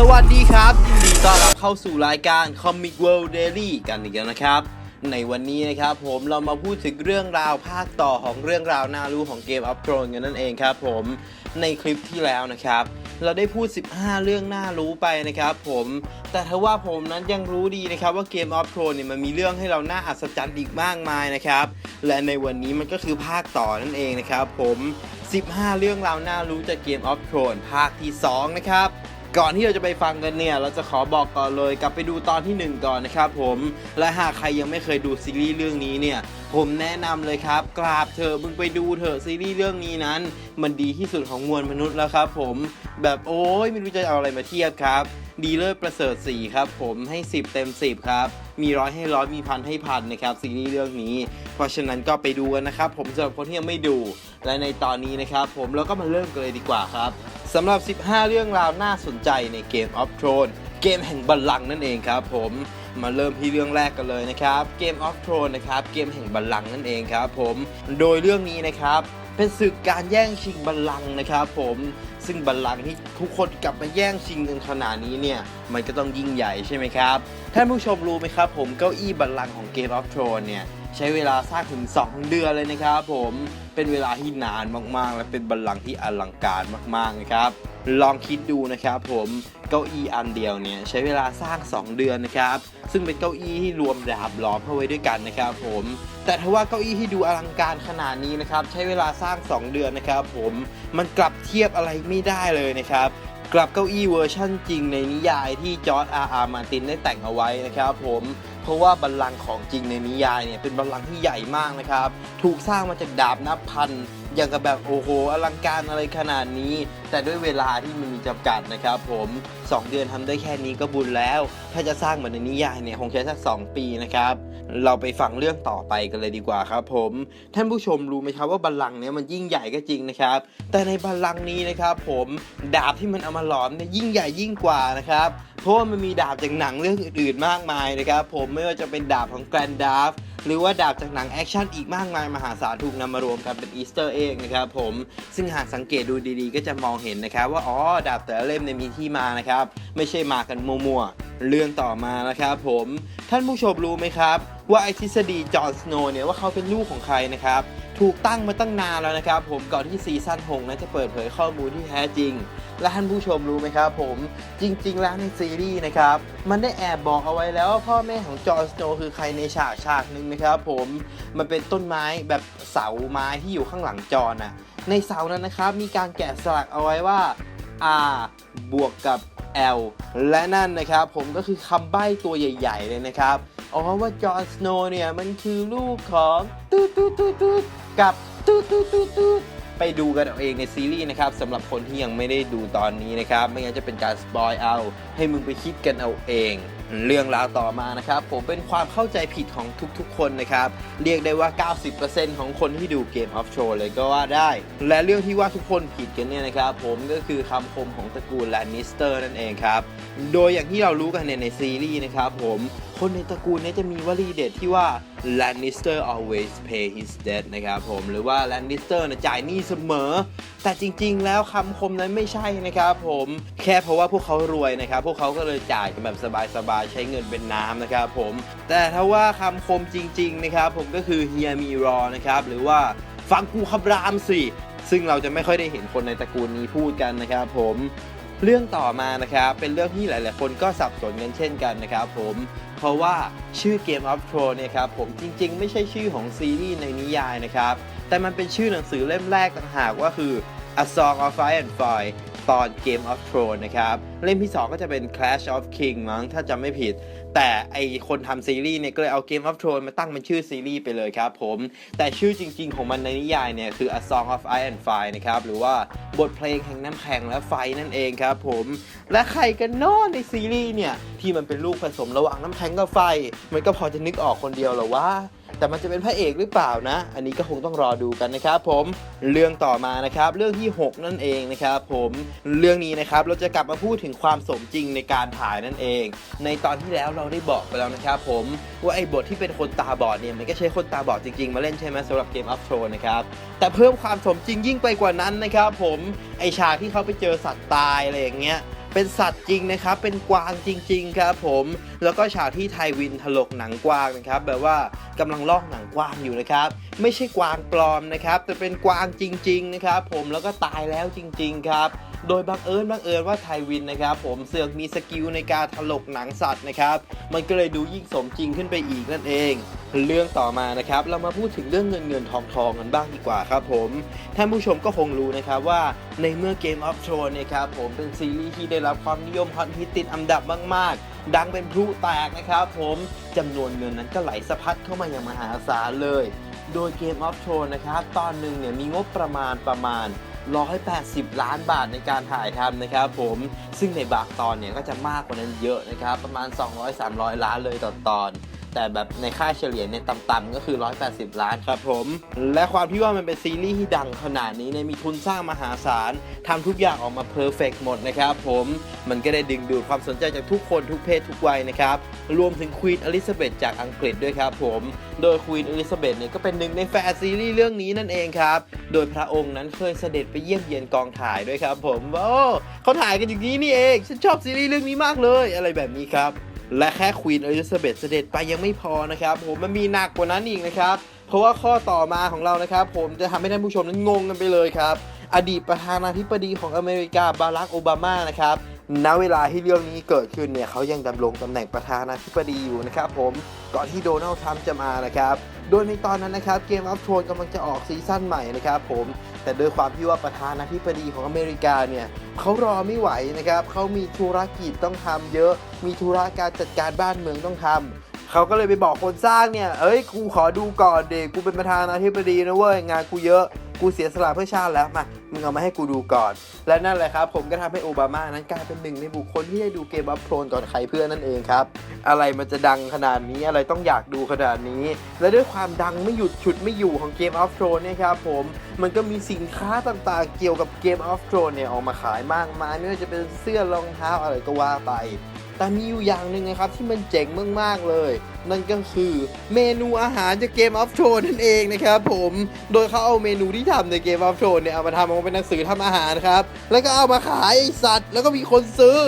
สวัสดีครับยินดีต้อนรับเข้าสู่รายการ Comic World Daily กันอีกแล้วนะครับ ในวันนี้นะครับผมเรามาพูดถึงเรื่องราวภาคต่อของเรื่องราวน่ารู้ของเกม of Thrones กันนั่นเองครับผมในคลิปที่แล้วนะครับ เราได้พูด 15 เรื่องน่ารู้ไปนะครับผมแต่ถ้าว่าผมนั้นยังรู้ดีนะครับว่าเกม of Thrones เนี่ยมันมีเรื่องให้เราน่าอัศจรรย์อีกมากมายนะครับและในวันนี้มันก็คือภาคต่อนั่นเองนะครับผม 15 เรื่องราวน่ารู้จากเกม of Thrones ภาคที่ 2 นะครับ ก่อนที่เราจะไปฟังกันเนี่ย เราจะขอบอกก่อนเลยกลับไปดูตอนที่ 1 ก่อนนะครับผม และหากใครยังไม่เคยดูซีรีส์เรื่องนี้เนี่ย ผมแนะนำเลยครับ กราบเถอมึงไปดูเถอะซีรีส์เรื่องนี้นั้น มันดีที่สุดของมวลมนุษย์แล้วครับผมแบบโอ้ยไม่รู้จะเอาอะไรมาเทียบครับ ดีเลิศประเสริฐสีครับผมให้ 10 เต็ม 10 ครับ มีร้อยให้ร้อยมีพันให้พันนะครับซีรีส์เรื่องนี้ เพราะฉะนั้นก็ไปดูกันนะครับผมสำหรับคนที่ยังไม่ดูและในตอนนี้นะครับผมเราก็มาเริ่มกันเลยดีกว่าครับ สำหรับ 15 เรื่องราวน่าสนใจในเกม of Thrones เกมแห่งบัลลังก์นั่นเองครับผมมาเริ่มที่เรื่องแรกกันเลยนะครับเกม of Thrones นะครับเกมแห่งบัลลังก์นั่นเองครับผมโดยเรื่องนี้นะครับเป็นศึกการแย่งชิงบัลลังก์นะครับผมซึ่งบัลลังก์ที่ทุกคนกลับมาแย่งชิงกันขนาดนี้เนี่ยมันก็ต้องยิ่งใหญ่ใช่ไหมครับท่านผู้ชมรู้ไหมครับผมเก้าอี้บัลลังก์ของเกม of Thrones เนี่ย ใช้เวลาสร้างถึง 2 เดือนเลยนะครับผมเป็นเวลาที่นานมากๆ และเป็นบัลลังก์ที่อลังการมากๆนะครับ ลองคิดดูนะครับผมเก้าอี้อันเดียวเนี่ยใช้เวลาสร้าง 2 เดือนนะครับ ซึ่งเป็นเก้าอี้ที่รวมดาบล้อมเข้าไว้ด้วยกันนะครับผมแต่ถ้าว่าเก้าอี้ที่ดูอลังการขนาดนี้นะครับใช้เวลาสร้าง 2 เดือนนะครับ ผมมันกลับเทียบอะไรไม่ได้เลยนะครับกลับเก้าอี้เวอร์ชั่นจริงในนิยายที่จอร์ดอาร์อาร์มาตินได้แต่งเอาไว้นะครับผม เพราะว่าบัลลังก์ของจริงในนิยายเนี่ยเป็นบัลลังก์ที่ใหญ่มากนะครับ ถูกสร้างมาจากดาบนับพันอย่างกับแบบโอ้โหอลังการอะไรขนาดนี้ แต่ด้วยเวลาที่มันมีจำกัดนะครับผม 2 เดือนทำได้แค่นี้ก็บุญแล้ว ถ้าจะสร้างเหมือนในนิยายเนี่ยคงใช้สัก 2 ปีนะครับ เราไปฟังเรื่องต่อไปกันเลยดีกว่าครับผม ท่านผู้ชมรู้ไหมครับว่าบัลลังก์เนี่ยมันยิ่งใหญ่ก็จริงนะครับ แต่ในบัลลังก์นี้นะครับผมดาบที่มันเอามาหลอมเนี่ยยิ่งใหญ่ยิ่งกว่านะครับ เพราะว่ามันมีดาบจากหนังเรื่องอื่นๆมากมายนะครับผมไม่ว่าจะเป็นดาบของแกรนดาฟหรือว่าดาบจากหนังแอคชั่นอีกมากมายมหาศาลถูกนำมารวมกันเป็นอีสเตอร์เอ็กนะครับผมซึ่งหากสังเกตดูดีๆ ก็จะมองเห็นนะครับว่าอ๋อดาบแต่ละเล่มเนี่ยมีที่มานะครับ ไม่ใช่มากันมั่วๆเรื่องต่อมานะครับผมท่านผู้ชมรู้ไหมครับว่าไอทฤษฎีจอห์นสโนว์เนี่ยว่าเขาเป็นลูกของใครนะครับถูกตั้งมาตั้งนานแล้วนะครับผมก่อนที่ซีซั่น6นั้นจะเปิดเผยข้อมูลที่แท้จริง และท่านผู้ชมรู้ไหมครับผมจริง ๆ แล้วในซีรีส์นะครับ มันได้แอบบอกเอาไว้แล้วว่าพ่อแม่ของจอห์นสโนว์คือใครในฉากฉากหนึ่งนะครับผมมันเป็นต้นไม้แบบเสาไม้ที่อยู่ข้างหลังจอห์นะในเสานั้นนะครับ มีการแกะสลักเอาไว้ว่า R บวกกับ L และนั่นนะครับผมก็คือคำใบ้ตัวใหญ่ ๆ เลยนะครับอ๋อว่าจอห์นสโนว์เนี่ยมันคือลูกของตูดตูดตูดตูดกับตูดตูดตูดตูด ไปดูกันเอาเองในซีรีส์นะครับสำหรับคนที่ยังไม่ได้ดูตอนนี้นะครับ ไม่งั้นจะเป็นการสปอยเอา ให้มึงไปคิดกันเอาเอง เรื่องราวต่อมานะครับ ผมเป็นความเข้าใจผิดของทุกๆ คนนะครับ เรียกได้ว่า 90%ของคนที่ดูเกม of Thrones เลยก็ว่าได้ และเรื่องที่ว่าทุกคนผิดกันเนี่ยนะครับ ผมก็คือคำคมของตระกูลแลนนิสเตอร์นั่นเองครับ โดยอย่างที่เรารู้กันในในซีรีส์นะครับผมคนในตระกูลนี้จะมีวลีเด็ดที่ว่า Lannister always pay his debt นะครับผมหรือว่า Lannister นะจ่ายหนี้เสมอ แต่จริง ๆ แล้วคำคมนั้นไม่ใช่นะครับผมแค่เพราะว่าพวกเขารวยนะครับ พวกเขาก็เลยจ่ายกันแบบสบายๆ ใช้เงินเป็นน้ำนะครับผม แต่ถ้าว่าคำคมจริง ๆ นะครับ ผมก็คือ hear me roar นะครับ หรือว่าฟังกูคำรามสิ ซึ่งเราจะไม่ค่อยได้เห็นคนในตระกูลนี้พูดกันนะครับผมเรื่องต่อมานะครับเป็นเรื่องที่หลาย ๆ คนก็สับสนกันเช่นกันนะครับผม เพราะว่าชื่อ Game of Thrones เนี่ยครับผมจริงๆ ไม่ใช่ชื่อของซีรีส์ในนิยายนะครับ แต่มันเป็นชื่อหนังสือเล่มแรกต่างหากว่าคือ A Song of Fire and Fire ตอน Game of Thrones นะครับ เล่มที่ 2 ก็จะเป็น Clash of King มั้งถ้าจำไม่ผิด แต่ไอคนทำซีรีส์เนี่ย ก็เลยเอา Game of Thrones มาตั้งเป็นชื่อซีรีส์ไปเลยครับผม แต่ชื่อจริง ๆ ของมันในนิยายเนี่ย คือ A Song of Iron and Fire นะครับ หรือว่าบทเพลงแห่งน้ำแข็งและไฟนั่นเองครับผม และใครกันนอในซีรีส์เนี่ย ที่มันเป็นลูกผสมระหว่างน้ำแข็งกับไฟ มันก็พอจะนึกออกคนเดียวหรอว่า แต่มันจะเป็นพระเอกหรือเปล่านะ อันนี้ก็คงต้องรอดูกันนะครับผมเรื่องต่อมานะครับเรื่องที่ 6 นั่นเองนะครับผมเรื่องนี้นะครับเราจะกลับมาพูดถึงความสมจริงในการถ่ายนั่นเอง ในตอนที่แล้วเราได้บอกไปแล้วนะครับผมว่าไอ้บทที่เป็นคนตาบอดเนี่ยมันก็ใช้คนตาบอดจริงๆ มาเล่นใช่ไหมสำหรับเกม of Thrones นะครับแต่เพิ่มความสมจริงยิ่งไปกว่านั้นนะครับผมไอฉากที่เขาไปเจอสัตว์ตายอะไรอย่างเงี้ย เป็นสัตว์จริงนะครับ เป็นกวางจริง ๆ ครับผม แล้วก็ฉากที่ไทวินถลกหนังกวางนะครับ แบบว่ากำลังลอกหนังกวางอยู่นะครับ ไม่ใช่กวางปลอมนะครับ แต่เป็นกวางจริง ๆ นะครับ ผมแล้วก็ตายแล้วจริง ๆ ครับ โดยบังเอิญบังเอิญว่าไทวินนะครับ ผมเสือกมีสกิลในการถลกหนังสัตว์นะครับ มันก็เลยดูยิ่งสมจริงขึ้นไปอีกนั่นเอง เรื่องต่อมานะครับ เรามาพูดถึงเรื่องเงินเงินทองทองกันบ้างดีกว่าครับผมท่านผู้ชมก็คงรู้นะครับว่าในเมื่อ Game of Thrones นี่ยครับผมเป็นซีรีส์ที่ได้รับความนิยมฮอตฮิตติดอันดับมากๆ ดังเป็นพลุแตกนะครับผมจำนวนเงินนั้นก็ไหลสะพัดเข้ามาอย่างมหาศาลเลย โดย Game of Thrones นะครับตอนหนึ่งเนี่ยมีงบประมาณประมาณ 180 ล้านบาทในการถ่ายทำนะครับผมซึ่งในบางตอนเนี่ยก็จะมากกว่านั้นเยอะนะครับ ประมาณ 200-300 ล้านเลยต่อตอน แต่แบบในค่าเฉลี่ยเนี่ยต่ำๆก็คือ 180 ล้าน ครับผม และความที่ว่ามันเป็นซีรีส์ที่ดังขนาดนี้เนี่ยมีทุนสร้างมหาศาลทำทุกอย่างออกมาเพอร์เฟกหมดนะครับผมมันก็ได้ดึงดูดความสนใจจากทุกคนทุกเพศทุกวัยนะครับ รวมถึงควีนอลิซาเบธจากอังกฤษด้วยครับผมโดยควีนอลิซาเบธเนี่ยก็เป็นหนึ่งในแฟนซีรีส์เรื่องนี้นั่นเองครับ โดยพระองค์นั้นเคยเสด็จไปเยี่ยมเยียนกองถ่ายด้วยครับผมโอ้เขาถ่ายกันอย่างนี้นี่เองฉันชอบซีรีส์เรื่องนี้มากเลยอะไรแบบนี้ครับ และแค่ควีนอลิซาเบธเสด็จไปยังไม่พอนะครับผมมันมีหนักกว่านั้นอีกนะครับ เพราะว่าข้อต่อมาของเรานะครับ ผมจะทำให้ท่านผู้ชมนั้นงงกันไปเลยครับ อดีตประธานาธิบดีของอเมริกาบารักโอบามานะครับณเวลาที่เรื่องนี้เกิดขึ้นเนี่ยเขายังดำรงตำแหน่งประธานาธิบดีอยู่นะครับ ผมก่อนที่โดนัลด์ทรัมป์จะมานะครับ โดยในตอนนั้นนะครับเกมอัพโทนกำลังจะออกซีซั่นใหม่นะครับผมแต่ด้วยความที่ว่าประธานาธิบดีของอเมริกาเนี่ยเขารอไม่ไหวนะครับเขามีธุรกิจต้องทำเยอะ มีธุระการจัดการบ้านเมืองต้องทำเขาก็เลยไปบอกคนสร้างเนี่ยเอ้ยกูขอดูก่อนเด็กกูเป็นประธานาธิบดีนะเว้ยงานกูเยอะกูเสียสละเพื่อชาติแล้วมา มึงเอามาให้กูดูก่อน และนั่นแหละครับผมก็ทำให้โอบามานั้นกลายเป็นหนึ่งในบุคคลที่ได้ดูเกมอัพโทนก่อนใครเพื่อนนั่นเองครับ อะไรมันจะดังขนาดนี้อะไรต้องอยากดูขนาดนี้ และด้วยความดังไม่หยุดฉุดไม่อยู่ของเกมออฟโ r รเนี่ยครับผมมันก็มีสินค้าต่างๆ เกี่ยวกับเกมออฟโ r รเนี่ยออกมาขายมากมายไม่ว่าจะเป็นเสื้อรองเท้าอะไรก็ว่าไป แต่มีอยู่อย่างหนึ่งนะครับที่มันเจ๋งมากๆเลย นั่นก็คือเมนูอาหารจากเกมออฟโ r รนั่นเองนะครับผมโดยเขาเอาเมนูที่ทำในเกมออฟโ r รเนี่ยเอามาทำออกมาเป็นหนังสือทำอาหารครับ แล้วก็เอามาขายไอสัตว์ แล้วก็มีคนซื้อ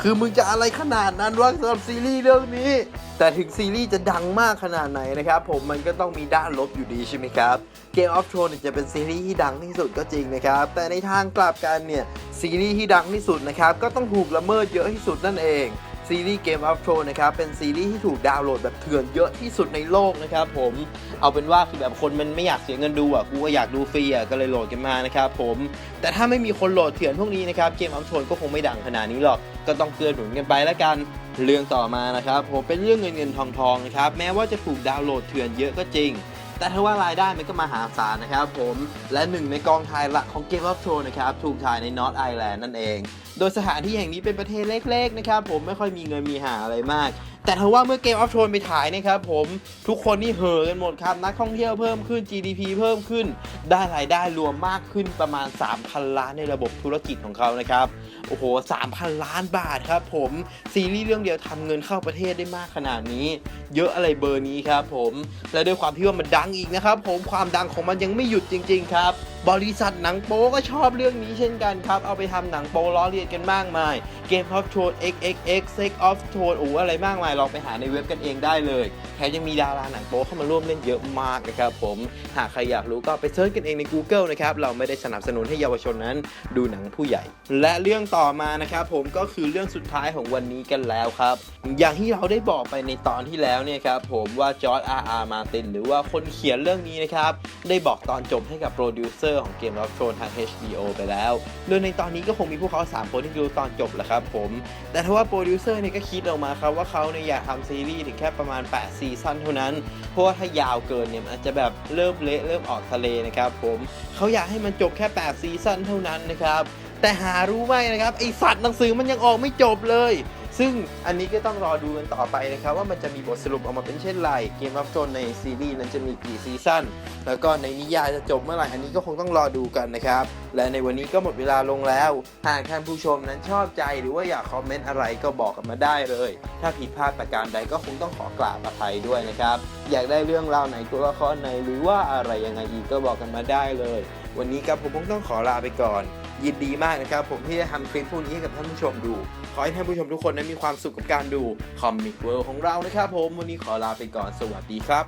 คือมึงจะอะไรขนาดนั้นวะสำหรับซีรีส์เรื่องนี้ แต่ถึงซีรีส์จะดังมากขนาดไหนนะครับ ผมมันก็ต้องมีด้านลบอยู่ดีใช่ไหมครับ Game of Thrones เนี่ยจะเป็นซีรีส์ที่ดังที่สุดก็จริงนะครับ แต่ในทางกลับกันเนี่ยซีรีส์ที่ดังที่สุดนะครับก็ต้องถูกละเมิดเยอะที่สุดนั่นเอง ซีรีส์ Game of Thrones นะครับ เป็นซีรีส์ที่ถูกดาวน์โหลดแบบเถื่อนเยอะที่สุดในโลกนะครับผมเอาเป็นว่าคือแบบคนมันไม่อยากเสียเงินดูอะกูก็อยากดูฟรีอะก็เลยโหลดกันมานะครับผมแต่ถ้าไม่มีคนโหลดเถื่อนพวกนี้นะครับ Game of Thrones ก็คงไม่ดังขนาดนี้หรอกก็ต้องเกลือหนุนกันไปแล้วกันเรื่องต่อมานะครับผมเป็นเรื่องเงินเงินทองทองนะครับแม้ว่าจะถูกดาวน์โหลดเถื่อนเยอะก็จริง แต่ถ้าว่ารายได้มันก็มหาศาลนะครับผมและหนึ่งในกองถ่ายหลักของ Game of Thrones นะครับถูกถ่ายในนอร์ t ไอแลนด์นั่นเอง โดยสถานที่แห่งนี้เป็นประเทศเล็กๆนะครับผมไม่ค่อยมีเงินมีหาอะไรมาก แต่ถ้าว่าเมื่อ Game of Thrones ไปถ่ายนะครับผมทุกคนนี่เห่อกันหมดครับ นักท่องเที่ยวเพิ่มขึ้น GDP เพิ่มขึ้น ได้รายได้รวมมากขึ้นประมาณ 3,000 ล้านในระบบธุรกิจของเขานะครับโอ้โห 3,000 ล้านบาทครับผม ซีรีส์เรื่องเดียวทำเงินเข้าประเทศได้มากขนาดนี้ เยอะอะไรเบอร์นี้ครับผม และด้วยความที่ว่ามันดังอีกนะครับผมความดังของมันยังไม่หยุดจริง ๆ ครับ บริษัทหนังโป๊ก็ชอบเรื่องนี้เช่นกันครับ เอาไปทำหนังโป๊ล้อเลียนกันมากมาย Game of Thrones XXX Sex of Thrones โอ้โหอะไรมากมาย ลองไปหาในเว็บกันเองได้เลยแถมยังมีดาราหนังโป๊เข้ามาร่วมเล่นเยอะมากนะครับผม หากใครอยากรู้ก็ไปเซิร์ชกันเองใน Google นะครับ เราไม่ได้สนับสนุนให้เยาวชนนั้นดูหนังผู้ใหญ่ และเรื่องต่อมานะครับผมก็คือเรื่องสุดท้ายของวันนี้กันแล้วครับ อย่างที่เราได้บอกไปในตอนที่แล้วเนี่ยครับผมว่าจอร์ดอาร์อาร์มาตินหรือว่าคนเขียนเรื่องนี้นะครับได้บอกตอนจบให้กับโปรดิวเซอร์ของ Game of Thrones ทาง HBO ไปแล้วโดยในตอนนี้ก็คงมีพวกเขา 3 คนที่ดูตอนจบแหละครับผม แต่ถ้าว่าโปรดิวเซอร์เนี่ยก็คิดออกมาครับว่าเขาเนี่ยอยากทำซีรีส์ถึงแค่ประมาณ 8 ซีซั่นเท่านั้น เพราะว่าถ้ายาวเกินเนี่ยมันอาจจะแบบเริ่มเละเริ่มออกทะเลนะครับผมเขาอยากให้มันจบแค่ 8 ซีซั่นเท่านั้นนะครับแต่หารู้ไหมนะครับไอสัตว์หนังสือมันยังออกไม่จบเลย ซึ่งอันนี้ก็ต้องรอดูกันต่อไปนะครับ ว่ามันจะมีบทสรุปออกมาเป็นเช่นไรเกม of Thrones ในซีรีส์นั้นจะมีกี่ซีซั่นแล้วก็ในนิยายจะจบเมื่อไหร่อันนี้ก็คงต้องรอดูกันนะครับ และในวันนี้ก็หมดเวลาลงแล้ว หากท่านผู้ชมนั้นชอบใจหรือว่าอยากคอมเมนต์อะไรก็บอกกันมาได้เลย ถ้าผิดพลาดประการใดก็คงต้องขอกราบอภัยด้วยนะครับ อยากได้เรื่องราวไหนตัวละครไหนหรือว่าอะไรยังไงอีกก็บอกกันมาได้เลย วันนี้ครับผมคงต้องขอลาไปก่อน ยินดีมากนะครับ ผมที่จะทำคลิปพวกนี้ให้กับท่านผู้ชมดู ขอให้ท่านผู้ชมทุกคนนั้นมีความสุขกับการดูคอมิกเวิลด์ของเรานะครับผมวันนี้ขอลาไปก่อนสวัสดีครับ